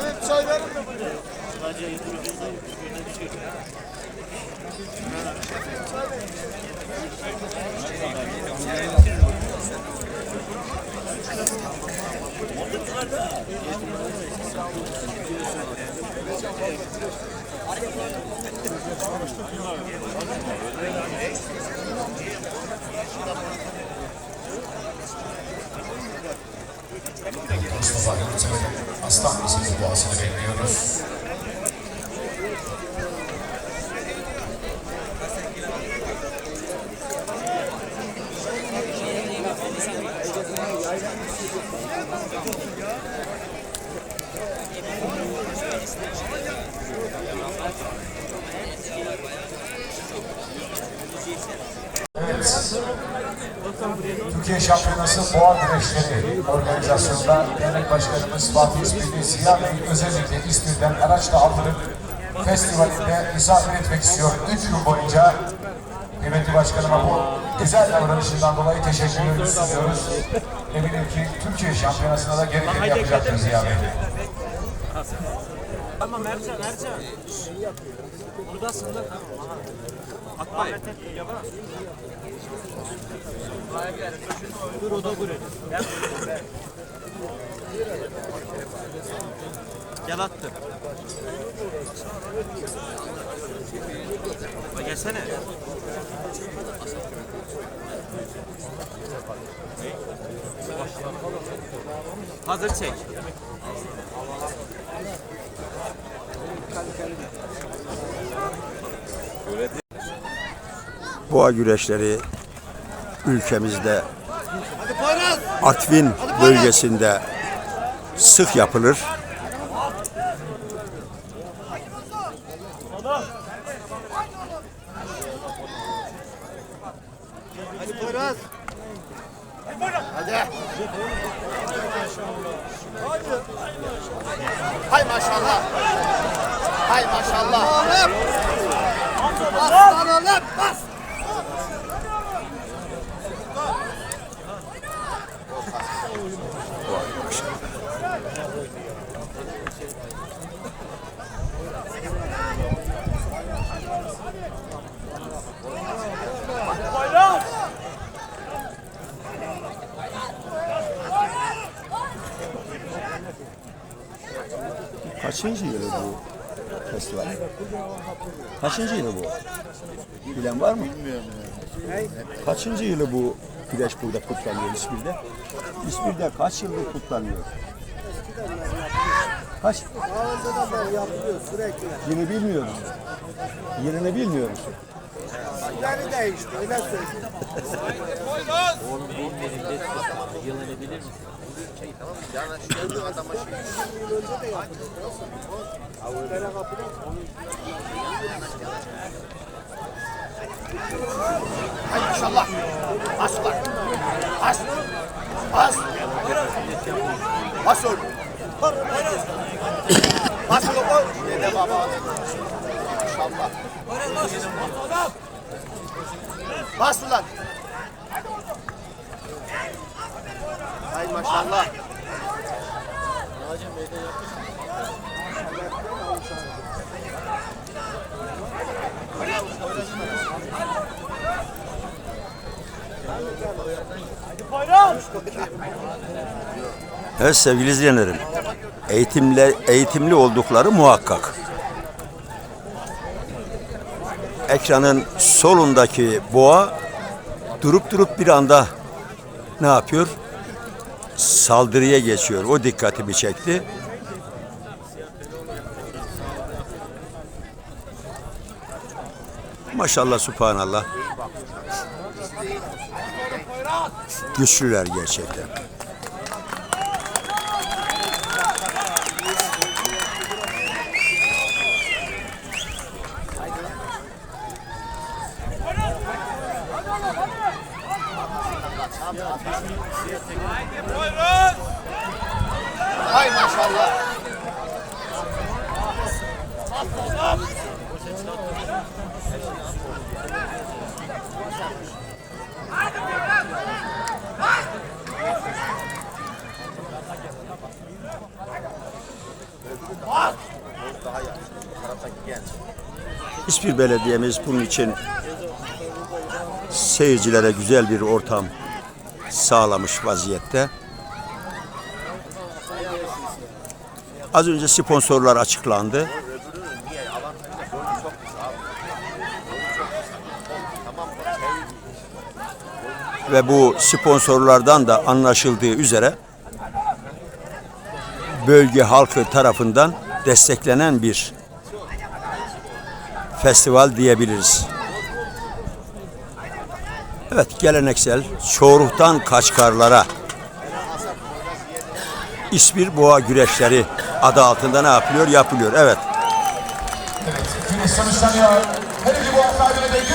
Evet çaylarım da buyurun. Mustafa Yurtsever'in aslan isimli duasını bekliyoruz. Evet. Türkiye Şampiyonası Boğa Güreşleri organizasyonunda Dernek Başkanımız Fatih İspirli Ziya Bey özellikle İspir'den araçla aldırıp festivalinde misafir etmek istiyor. Üç gün boyunca kıymetli başkanıma bu güzel davranışından dolayı teşekkür sunuyoruz. Eminim ki Türkiye Şampiyonası'nda da gerekeni yapacaktır Ziya Bey. Tamam Ercan, Ercan. Buradasın lan. Atmayın. Gel attı. Bak gelsene. Hazır çek. boğa güreşleri ülkemizde Artvin bölgesinde sık yapılır. Hay maşallah. Hay maşallah. Oğlum. Bas lan oğlum bas. Kaçıncı yılı bu festival? Kaçıncı yılı bu? Bilen var mı? Bilmiyorum. Kaçıncı yılı bu güreş burada kutlanıyor İzmir'de? İzmir'de kaç yıldır kutlanıyor? Kaç? Önceden beri yapılıyor sürekli. Yılı bilmiyorum. Yılını bilmiyorum. Yeri değişti öyle söyleyeyim. Yılını bilir misin? Hay maşallah. Bas ulan. Bas. Bas. Bas oğlum. Bas oğlum. Oy. Dede baba. Maşallah. Bas ulan. Hay maşallah. Evet sevgili izleyenlerim. Eğitimle, eğitimli oldukları muhakkak. Ekranın solundaki boğa durup durup bir anda ne yapıyor? Saldırıya geçiyor. O dikkatimi çekti. Maşallah subhanallah. Güçlüler gerçekten. Hay maşallah. Daha yaşlı. Taraftaki genç. İspir Belediye'miz bunun için seyircilere güzel bir ortam sağlamış vaziyette. Az önce sponsorlar açıklandı. Ve bu sponsorlardan da anlaşıldığı üzere bölge halkı tarafından desteklenen bir festival diyebiliriz. Evet geleneksel Çoruh'tan Kaçkarlara İspir Boğa Güreşleri adı altında ne yapılıyor? Yapılıyor. Evet. Evet,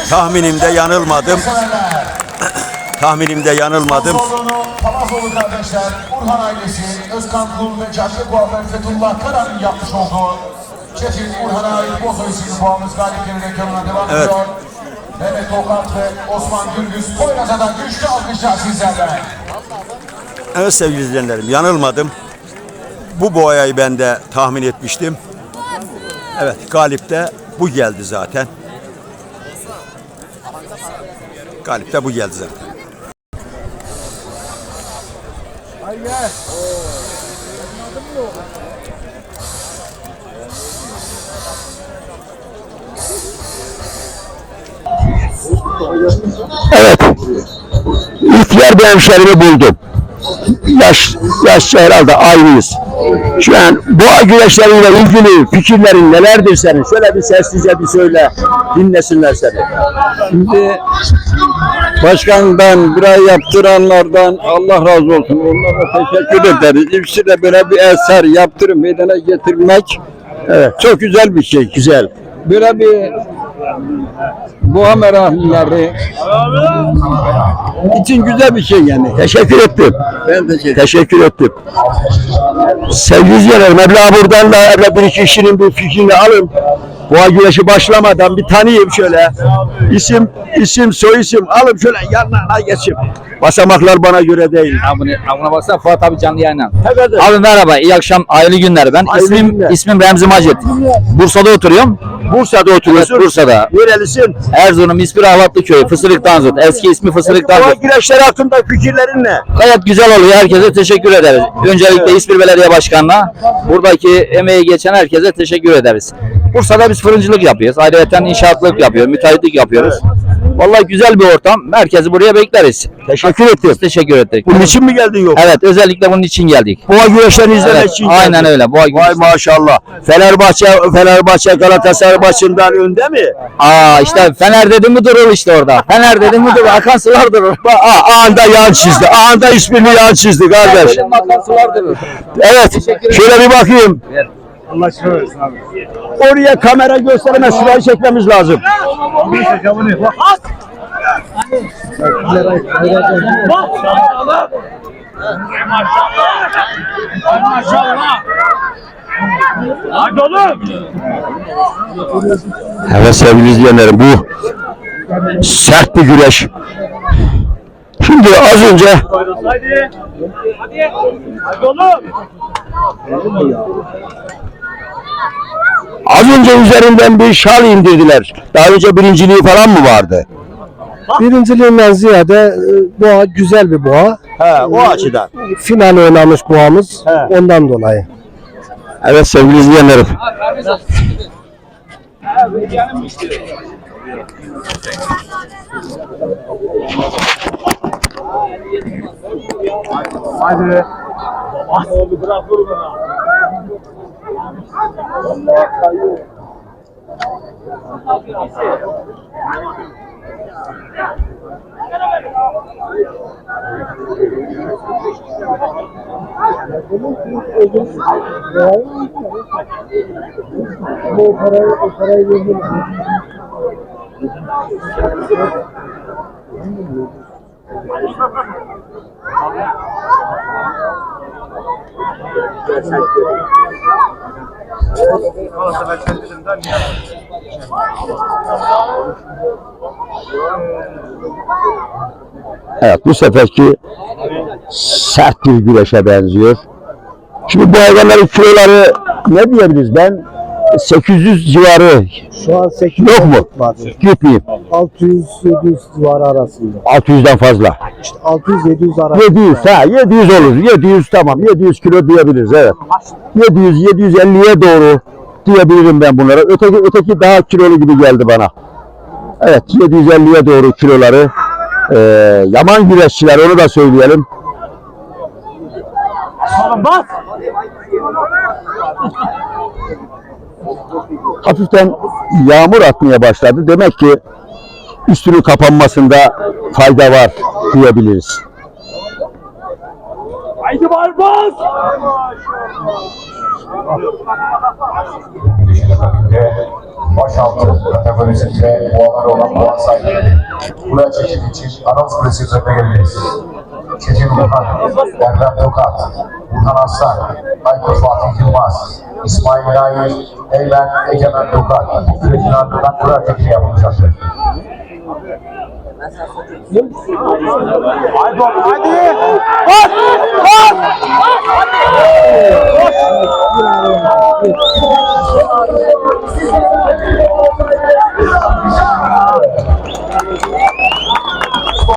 Tahminimde yanılmadım. Tahminimde yanılmadım. Pamazoğlu kardeşler, Urhan ailesi, Özkan Kul ve Cadde Kuaför Fethullah Kara'nın yapmış olduğu Çetin Urhan'a ait Bozo isimli boğamız galiplerin ekranına devam Evet. ediyor. Mehmet Tokat ve Osman Gürbüz Poyraz'a güçlü alkışlar sizlerden. Evet sevgili izleyenlerim yanılmadım. Bu boyayı ben de tahmin etmiştim. Evet galip de bu geldi zaten. Galip de bu geldi zaten. Evet. İhtiyar bir hemşerimi buldum. Yaş, yaşça herhalde aynıyız. Şu an boğa güreşleriyle ilgili fikirlerin nelerdir senin? Şöyle bir sessizce bir söyle. Dinlesinler seni. Şimdi başkandan, burayı yaptıranlardan Allah razı olsun. Onlara teşekkür ederiz. İkisi de böyle bir eser yaptırıp meydana getirmek evet, çok güzel bir şey. Güzel. Böyle bir boğa meraklıları için güzel bir şey yani. Teşekkür ettim. Ben teşekkür Teşekkür ettim. Sevgili izleyenler, Mevla buradan da evle bir kişinin bir fikrini alın. Boğa güreşi başlamadan bir tanıyayım şöyle. İsim, isim, soy isim alın şöyle yanlarına geçeyim. Basamaklar bana göre değil. Abone, abone baksana Fuat abi canlı yayına. Evet. Abi merhaba, iyi akşam, hayırlı günler. Ben Hayırlı ismim günler. ismim Remzi Macit. Bursa'da oturuyorum. Bursa'da Evet, oturuyorsun. Bursa'da. Nerelisin? Erzurum İspir Ahlatlı Köyü, Fısırık Danzut. Eski ismi Fısırık Boğa Danzut. güreşleri hakkında fikirlerin ne? Gayet güzel oluyor. Herkese teşekkür ederiz. Öncelikle İspir Belediye Başkanı'na, buradaki emeği geçen herkese teşekkür ederiz. Bursa'da biz fırıncılık yapıyoruz. Ayrıca inşaatlık yapıyoruz, müteahhitlik yapıyoruz. Vallahi güzel bir ortam. Merkezi buraya bekleriz. Teşekkür ettim. Biz teşekkür ettik. Bunun için mi geldin yok? Evet, özellikle bunun için geldik. Boğa güreşlerini izlemek Evet, için aynen geldin. öyle. Boğa Vay maşallah. Fenerbahçe Fenerbahçe Galatasaray maçından önde mi? Aa işte Fener dedi mi durur işte orada. Fener dedi mi durur. Akan sular durur. Aa, anında yan çizdi. Anında ismini yan çizdi kardeş. Dedim akan sular durur. Evet. Şöyle bir bakayım. Oraya kamera gösteremez. Şurayı çekmemiz lazım. Evet sevgili izleyenlerim bu sert bir güreş. Şimdi az önce Az önce üzerinden bir şal indirdiler. Daha önce birinciliği falan mı vardı? Birinciliğinden ziyade e, boğa güzel bir boğa. He, o açıdan. Final oynamış boğamız He. ondan dolayı. Evet sevgili izleyenlerim. Hadi. Hadi bırak vur bana. Allah kayıyor. Bu parayı, o parayı verdim. Evet bu seferki sert bir güreşe benziyor. Şimdi bu hayvanların kiloları ne diyebiliriz ben 800 civarı Şu an 8 Yok mu? var. gitmeyeyim. 600-700 civarı arasında. 600'den fazla. İşte 600-700 arasında. 700 ha 700 olur. 700 tamam. 700 kilo diyebiliriz evet. 700 750'ye doğru diyebilirim ben bunlara. Öteki öteki daha kilolu gibi geldi bana. Evet 750'ye doğru kiloları. Ee, yaman güreşçiler onu da söyleyelim. Hafiften yağmur atmaya başladı. Demek ki üstünün kapanmasında fayda var diyebiliriz. Girişine takımda başaltı kategorisinde boğalar olan boğa sahibi. Buraya çekim için anons kulesi üzerine geleceğiz. Çetin Burhan, Erdem Tokat, Burhan Aslan, Aykut Fatih Yılmaz, İsmail Nail, Eymen Egemen Tokat. Sürecin ardından kura tekniği yapılacaktır. Haydi, haydi! Koş! Koş! Koş!